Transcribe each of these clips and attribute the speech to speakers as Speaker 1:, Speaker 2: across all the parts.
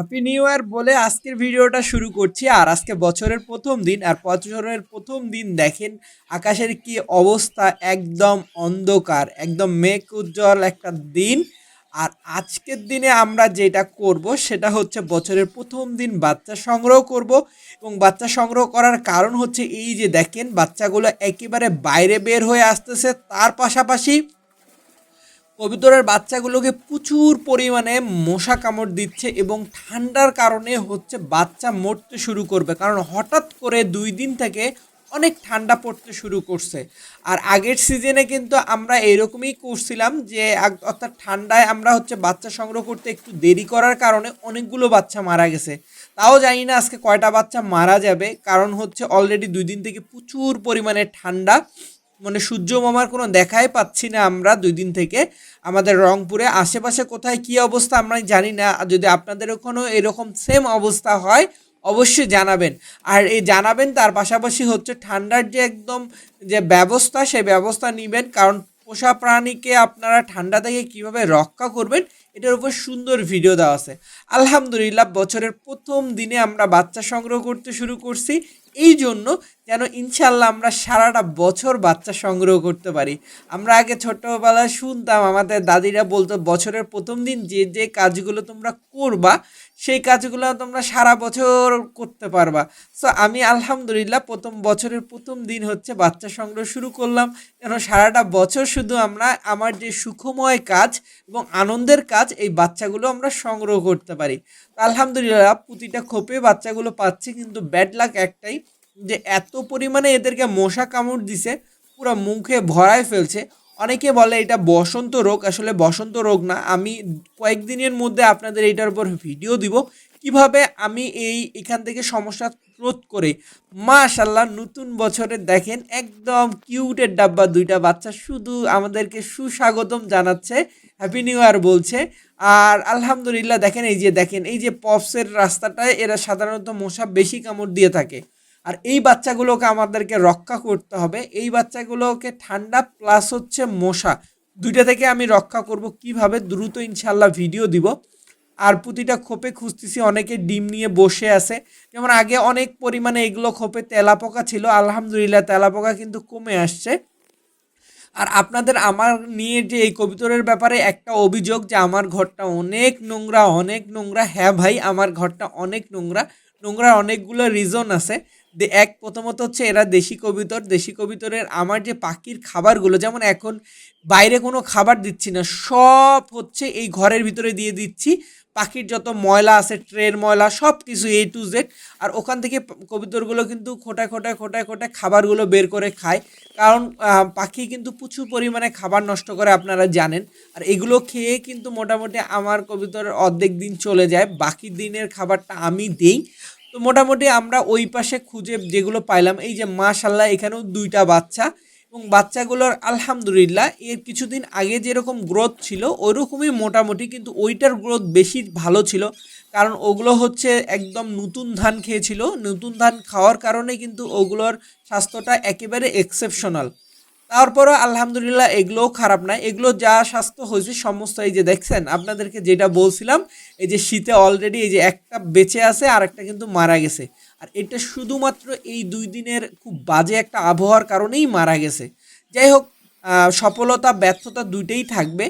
Speaker 1: Happy new year বলে আজকের ভিডিওটা শুরু করছি। আর আজকে বছরের প্রথম দিন, আর বছরের প্রথম দিন দেখেন আকাশের কি অবস্থা, একদম অন্ধকার, একদম মেঘ উজ্জ্বল একটা দিন। আর আজকের দিনে আমরা যেটা করব, সেটা হচ্ছে বছরের প্রথম দিন বাচ্চা সংগ্রহ করব। এবং বাচ্চা সংগ্রহ করার কারণ হচ্ছে এই যে দেখেন, বাচ্চাগুলো একেবারে বাইরে বের হয়ে আসতেছে। তার পাশাপাশি কবিতরের বাচ্চাগুলোকে প্রচুর পরিমাণে মশা কামড় দিচ্ছে এবং ঠান্ডার কারণে হচ্ছে বাচ্চা মরতে শুরু করবে। কারণ হঠাৎ করে দুই দিন থেকে অনেক ঠান্ডা পড়তে শুরু করছে। আর আগের সিজনে কিন্তু আমরা এরকমই করছিলাম যে অর্থাৎ ঠান্ডায় আমরা হচ্ছে বাচ্চা সংগ্রহ করতে একটু দেরি করার কারণে অনেকগুলো বাচ্চা মারা গেছে। তাও জানি না আজকে কয়টা বাচ্চা মারা যাবে। কারণ হচ্ছে অলরেডি দুই দিন থেকে প্রচুর পরিমাণে ঠান্ডা। মানে সূর্য মামার কোনো দেখাই পাচ্ছি না আমরা দুই দিন থেকে। আমাদের রংপুরে আশেপাশে কোথায় কি অবস্থা আমরা জানি না। যদি আপনাদের ওখানেও এরকম সেম অবস্থা হয়, অবশ্যই জানাবেন। আর এই জানাবেন তার পাশাপাশি হচ্ছে ঠান্ডার যে একদম যে ব্যবস্থা সেই ব্যবস্থা নেবেন। কারণ পোষা প্রাণীকে আপনারা ঠান্ডা থেকে কীভাবে রক্ষা করবেন এটার উপর সুন্দর ভিডিও দেওয়া আছে। আলহামদুলিল্লাহ, বছরের প্রথম দিনে আমরা বাচ্চা সংগ্রহ করতে শুরু করছি। এই জন্য যেন ইনশাল্লাহ আমরা সারাটা বছর বাচ্চা সংগ্রহ করতে পারি। আমরা আগে ছোট্টবেলায় শুনতাম, আমাদের দাদিরা বলতো, বছরের প্রথম দিন যে যে কাজগুলো তোমরা করবা, সেই কাজগুলো তোমরা সারা বছর করতে পারবা। সো আমি আলহামদুলিল্লাহ প্রথম বছরের প্রথম দিন হচ্ছে বাচ্চা সংগ্রহ শুরু করলাম। যেন সারাটা বছর শুধু আমরা আমার যে সুখময় কাজ এবং আনন্দের কাজ এই বাচ্চাগুলো আমরা সংগ্রহ করতে পারি। আলহামদুলিল্লাহ প্রতিটা খোপে বাচ্চাগুলো পাচ্ছি, কিন্তু ব্যাড লাক একটাই যে এত পরিমাণে এদেরকে মশা কামড় দিছে, পুরো মুখে ভরায় ফেলছে। অনেকে বলে এটা বসন্ত রোগ, আসলে বসন্ত রোগ না। আমি কয়েকদিনের মধ্যে আপনাদের এটার উপর ভিডিও দিব। কীভাবে আমি এই এখান থেকে সমস্যা রোধ করে। মাশাল্লাহ নতুন বছরে দেখেন একদম কিউটের ডাব্বা দুইটা বাচ্চা শুধু আমাদেরকে সুস্বাগতম জানাচ্ছে হ্যাপি নিউ ইয়ার বলছে। আর আলহামদুলিল্লাহ দেখেন, এই যে দেখেন, এই যে পপসের রাস্তাটায় এরা সাধারণত মশা বেশি কামড় দিয়ে থাকে। আর এই বাচ্চাগুলোকে আমাদেরকে রক্ষা করতে হবে। এই বাচ্চাগুলোকে ঠান্ডা প্লাস হচ্ছে মশা। দুইটা থেকে আমি রক্ষা করব কীভাবে, দ্রুত ইনশাল্লাহ ভিডিও দিব। আর প্রতিটা খোপে খুঁজতেছি, অনেকে ডিম নিয়ে বসে আছে। যেমন আগে অনেক পরিমাণে এগুলো খোপে তেলাপোকা ছিল, আলহামদুলিল্লাহ তেলাপোকা কিন্তু কমে আসছে। আর আপনাদের আমার নিয়ে যে এই কবিতরের ব্যাপারে একটা অভিযোগ যে আমার ঘরটা অনেক নোংরা অনেক নোংরা। হ্যাঁ ভাই, আমার ঘরটা অনেক নোংরা। নোংরার অনেকগুলো রিজন আছে। এক প্রথমত হচ্ছে এরা দেশি কবিতর। দেশি কবিতরের আমার যে পাখির খাবারগুলো, যেমন এখন বাইরে কোনো খাবার দিচ্ছি না, সব হচ্ছে এই ঘরের ভিতরে দিয়ে দিচ্ছি। পাখির যত ময়লা আছে, ট্রের ময়লা সব কিছু এ টু জেড আর ওখান থেকে কবুতরগুলো কিন্তু খোটায় খোটায় খোটায় খোটায় খাবারগুলো বের করে খায়। কারণ পাখি কিন্তু প্রচুর পরিমাণে খাবার নষ্ট করে আপনারা জানেন। আর এগুলো খেয়ে কিন্তু মোটামুটি আমার কবিতরের অর্ধেক দিন চলে যায়। বাকি দিনের খাবারটা আমি দিই। তো মোটামুটি আমরা ওই পাশে খুঁজে যেগুলো পাইলাম, এই যে মাশাল্লাহ এখানেও দুইটা বাচ্চা। এবং বাচ্চাগুলোর আলহামদুলিল্লাহ এর কিছুদিন আগে যেরকম গ্রোথ ছিল ওইরকমই মোটামুটি কিন্তু ওইটার গ্রোথ বেশি ভালো ছিল। কারণ ওগুলো হচ্ছে একদম নতুন ধান খেয়েছিল। নতুন ধান খাওয়ার কারণে কিন্তু ওগুলোর স্বাস্থ্যটা একেবারে এক্সেপশনাল তারপরও আলহামদুলিল্লাহ এগুলোও খারাপ না এগুলো যা স্বাস্থ্য হয়েছে সমস্ত এই যে দেখছেন, আপনাদেরকে যেটা বলছিলাম, এই যে শীতে অলরেডি এই যে একটা বেঁচে আছে আর একটা কিন্তু মারা গেছে। আর এটা শুধুমাত্র এই দুই দিনের খুব বাজে একটা আবহাওয়ার কারণেই মারা গেছে। যাই হোক সফলতা, ব্যর্থতা দুইটাই থাকবে।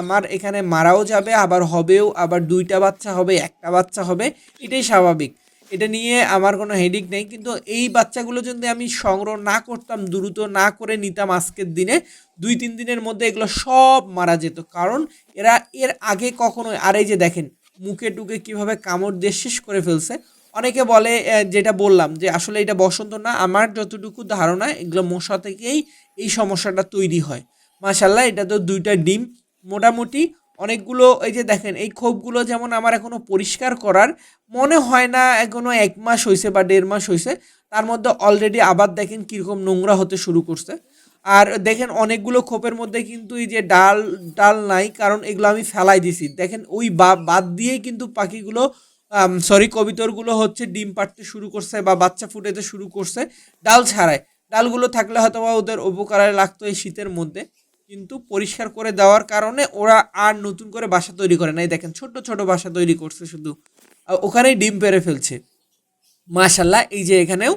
Speaker 1: আমার এখানে মারাও যাবে, আবার হবেও, আবার দুইটা বাচ্চা হবে, একটা বাচ্চা হবে, এটাই স্বাভাবিক। এটা নিয়ে আমার কোনো হেডিক নেই, কিন্তু এই বাচ্চাগুলো যদি আমি সংগ্রহ না করতাম, দ্রুত না করে নিতাম আজকের দিনে, দুই তিন দিনের মধ্যে এগুলো সব মারা যেত। কারণ এরা এর আগে কখনো আর এই যে দেখেন, মুখে টুকে কীভাবে কামড় দিয়ে শেষ করে ফেলছে অনেকে বলে যেটা বললাম যে আসলে এটা বসন্ত না, আমার যতটুকু ধারণা এগুলো মশা থেকেই এই সমস্যাটা তৈরি হয়। মাশাল্লাহ এটা তো দুইটা ডিম। মোটামুটি অনেকগুলো, এই যে দেখেন, এই খোপগুলো যেমন আমার এখনও পরিষ্কার করার, মনে হয় না এখনও এক মাস হয়েছে বা দেড় মাস হয়েছে তার মধ্যে অলরেডি আবার দেখেন কীরকম নোংরা হতে শুরু করছে। আর দেখেন অনেকগুলো খোপের মধ্যে কিন্তু এই যে ডাল ডাল নাই, কারণ এগুলো আমি ফেলাই দিছি। দেখেন ওই বাদ দিয়ে কিন্তু পাখিগুলো সরি কবিতরগুলো হচ্ছে ডিম পাড়তে শুরু করছে বা বাচ্চা ফুটেতে শুরু করছে, ডাল ছাড়ায় ডালগুলো থাকলে হয়তো বা ওদের উপকারে লাগতো এই শীতের মধ্যে, কিন্তু পরিষ্কার করে দেওয়ার কারণে ওরা আর নতুন করে বাসা তৈরি করে নাই দেখেন ছোট ছোট বাসা তৈরি করছে শুধু। ওখানেই ডিম পেরে ফেলছে। মাশাল্লাহ এই যে এখানেও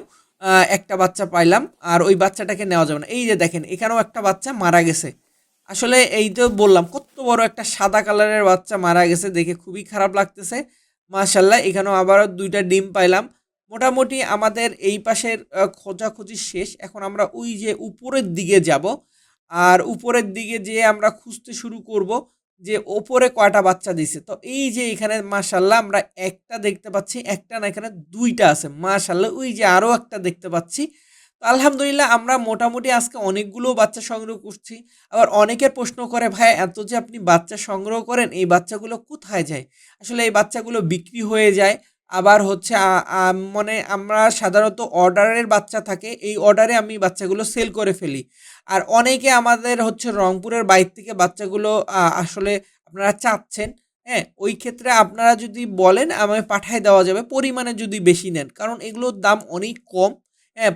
Speaker 1: একটা বাচ্চা পাইলাম, আর ওই বাচ্চাটাকে নেওয়া যাবে না। এই যে দেখেন, এখানেও একটা বাচ্চা মারা গেছে। আসলে এই তো বললাম, কত বড় একটা সাদা কালারের বাচ্চা মারা গেছে, দেখে খুবই খারাপ লাগতেছে। মাশাল্লাহ এখানেও আবারও দুইটা ডিম পাইলাম। মোটামুটি আমাদের এই পাশের খোঁজাখুঁজি শেষ। এখন আমরা ওই যে উপরের দিকে যাব। আর উপরের দিকে যেয়ে আমরা খুঁজতে শুরু করব যে ওপরে কয়টা বাচ্চা দিছে। তো এই যে এখানে মাশাল্লাহ আমরা একটা দেখতে পাচ্ছি, একটা না এখানে দুইটা আছে। মাশাল্লাহ ওই যে আরও একটা দেখতে পাচ্ছি। তো আলহামদুলিল্লাহ, আমরা মোটামুটি আজকে অনেকগুলো বাচ্চা সংগ্রহ করছি। আবার অনেকের প্রশ্ন করে, ভাই, এত যে আপনি বাচ্চা সংগ্রহ করেন, এই বাচ্চাগুলো কোথায় যায়? আসলে এই বাচ্চাগুলো বিক্রি হয়ে যায়। আবার হচ্ছে মানে আমরা সাধারণত অর্ডারের বাচ্চা থাকে, এই অর্ডারে আমি বাচ্চাগুলো সেল করে ফেলি। আর অনেকে আমাদের হচ্ছে রংপুরের বাইর থেকে বাচ্চাগুলো আসলে আপনারা চাচ্ছেন হ্যাঁ ওই ক্ষেত্রে আপনারা যদি বলেন, আমায় পাঠায় দেওয়া যাবে, পরিমাণে যদি বেশি নেন। কারণ এগুলোর দাম অনেক কম।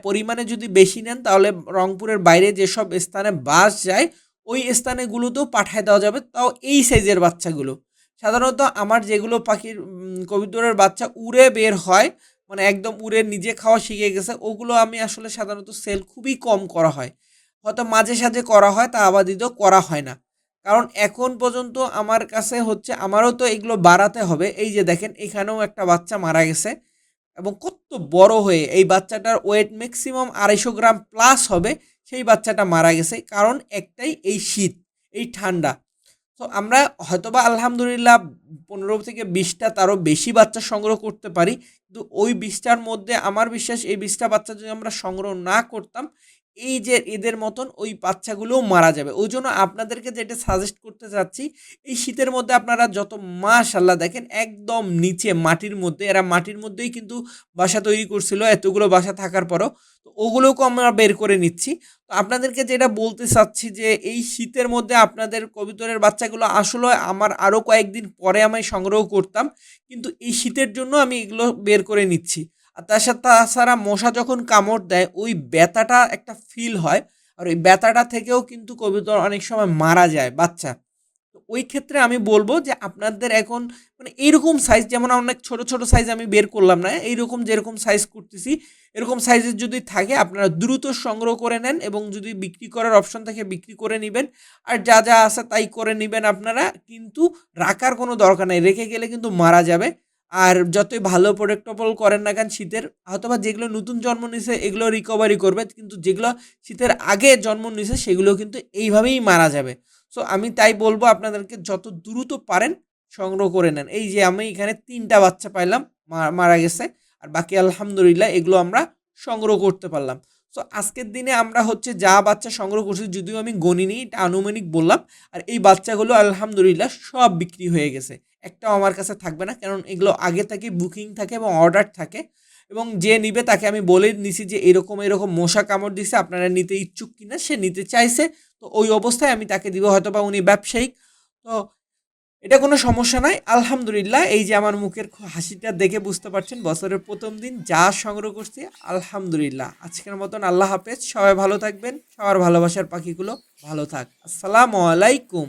Speaker 1: পরিমাণে যদি বেশি নেন, তাহলে রংপুরের বাইরে যেসব স্থানে বাস যায়, ওই স্থানেগুলোতেও পাঠায় দেওয়া যাবে। তাও এই সাইজের বাচ্চাগুলো। সাধারণত আমার যেগুলো পাখির কবুতরের বাচ্চা উড়ে বের হয় মানে একদম উড়ে নিজে খাওয়া শিখে গেছে, ওগুলো আমি আসলে সাধারণত সেল খুবই কম করা হয়। হয়তো মাঝে সাঝে করা হয়, তা আবাদিত করা হয় না। কারণ এখন পর্যন্ত আমার কাছে হচ্ছে, আমারও তো এগুলো বাড়াতে হবে। এই যে দেখেন, এখানেও একটা বাচ্চা মারা গেছে। এবং কত বড় হয়ে এই বাচ্চাটার ওয়েট ম্যাক্সিমাম আড়াইশো গ্রাম প্লাস হবে, সেই বাচ্চাটা মারা গেছে। কারণ একটাই এই শীত, এই ঠান্ডা। তো আমরা হয়তোবা আলহামদুলিল্লাহ পনেরো থেকে বিশটা তারও বেশি বাচ্চা সংগ্রহ করতে পারি। কিন্তু ওই বিশটার মধ্যে আমার বিশ্বাস এই বিশটা বাচ্চা যদি আমরা সংগ্রহ না করতাম এই যে এদের মতন ওই বাচ্চাগুলোও মারা যাবে। ওই জন্য আপনাদেরকে যেটা সাজেস্ট করতে চাচ্ছি, এই শীতের মধ্যে আপনারা যত মাশাল্লাহ দেখেন, একদম নিচে মাটির মধ্যে, এরা মাটির মধ্যেই কিন্তু বাসা তৈরি করছিল, এতগুলো বাসা থাকার পরও। তো ওগুলোকেও আমরা বের করে নিচ্ছি। তো আপনাদেরকে যেটা বলতে চাচ্ছি যে, এই শীতের মধ্যে আপনাদের কবিতরের বাচ্চাগুলো আসলে আমার আরও কয়েকদিন পরে আমি সংগ্রহ করতাম, কিন্তু এই শীতের জন্য আমি এগুলো বের করে নিচ্ছি। আর তার সাথে তাছাড়া মশা যখন কামড় দেয়, ওই ব্যথাটা একটা ফিল হয় আর ওই ব্যথাটা থেকেও কিন্তু কবিতর অনেক সময় মারা যায় বাচ্চা। ওই ক্ষেত্রে আমি বলব যে আপনাদের এখন মানে এইরকম সাইজ যেমন অনেক ছোট ছোট সাইজ আমি বের করলাম না, এইরকম যেরকম সাইজ করতেছি, এরকম সাইজের যদি থাকে আপনারা দ্রুত সংগ্রহ করে নেন এবং যদি বিক্রি করার অপশন থাকে বিক্রি করে নেবেন। আর যা যা আছে তাই করে নেবেন আপনারা, কিন্তু রাখার কোনো দরকার নেই, রেখে গেলে কিন্তু মারা যাবে। আর যতই ভালো প্রোডাক্টেবল করেন না কেন, শীতের হয়তোবা যেগুলো নতুন জন্ম নিছে, এগুলো রিকভারি করবে, কিন্তু যেগুলো শীতের আগে জন্ম নিছে, সেগুলো কিন্তু এইভাবেই মারা যাবে। সো আমি তাই বলব আপনাদেরকে, যত দ্রুত পারেন, সংগ্রহ করে নেন। এই যে আমি এখানে তিনটা বাচ্চা পাইলাম মারা গেছে, আর বাকি আলহামদুলিল্লাহ এগুলো আমরা সংগ্রহ করতে পারলাম। সো আজকের দিনে আমরা হচ্ছে যা বাচ্চা সংগ্রহ করছি, যদিও আমি গণিনি এটা আনুমানিক বললাম, আর এই বাচ্চাগুলো আলহামদুলিল্লাহ সব বিক্রি হয়ে গেছে। একটাও আমার কাছে থাকবে না, কারণ এগুলো আগে থেকে বুকিং থাকে এবং অর্ডার থাকে, এবং যে নিবে তাকে আমি বলে নিছি যে এরকম এরকম মশা কামড় দিছে, আপনারা নিতে ইচ্ছুক কিনা সে নিতে চাইছে, তো ওই অবস্থায় আমি তাকে দিব হয়তো বা উনি ব্যবসায়িক, তো এটা কোনো সমস্যা নয়। আলহামদুলিল্লাহ, এই যে আমার মুখের হাসিটা দেখে বুঝতে পারছেন, বছরের প্রথম দিন যা সংগ্রহ করছি, আলহামদুলিল্লাহ। আজকের মতন আল্লাহ হাফেজ। সবাই ভালো থাকবেন, সবার ভালোবাসার পাখিগুলো ভালো থাক। আসসালামু আলাইকুম।